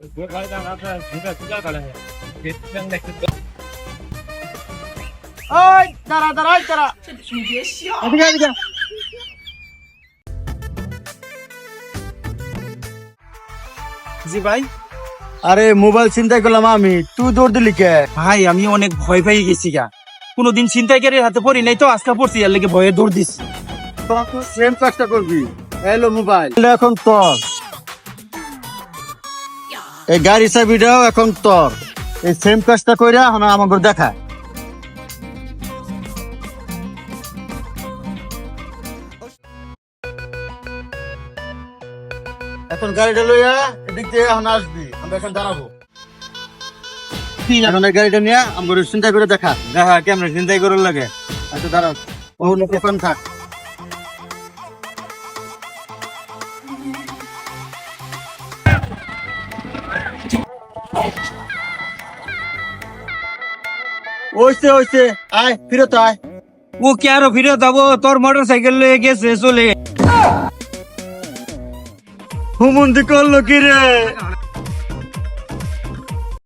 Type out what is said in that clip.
ওই দাঁড়া দাঁড়া ওই দাঁড়া এদিকে এদিকে জি ভাই। আরে মোবাইল চিন্তা করলাম আমি। তুই দৌড় দিলি কে? ভাই আমি অনেক ভয় পেয়ে গেছি গা। কোনোদিন ছিনতাইকারীর হাতে পড়ি নাই তো আজকে পড়ছি আর লেগে ভয়ে দৌড় তোরা তো সেম কাজটা করবি। এলো মোবাইল। এখন তোর। এই গাড়ি চাবিটাও এখন তোর। এই সেম কাজটা কইরা এখন আমাকে দেখা। এখন গাড়িটা লইয়া এদিক দিয়ে এখন আসবি, আমরা এখন দাঁড়াবো। এখন গাড়িটা নিয়ে আমাকে চিন্তা করে দেখা দেখা কেমন চিন্তাই করার লাগে। আচ্ছা দাঁড়াও ও এখন থাক। ওইছে ওইছে আয় ফিরত আয়। ও কে আরও ফিরে যাব তোর মোটর সাইকেল লয়ে গেছে চলে। হুমন্দি করল কি রে?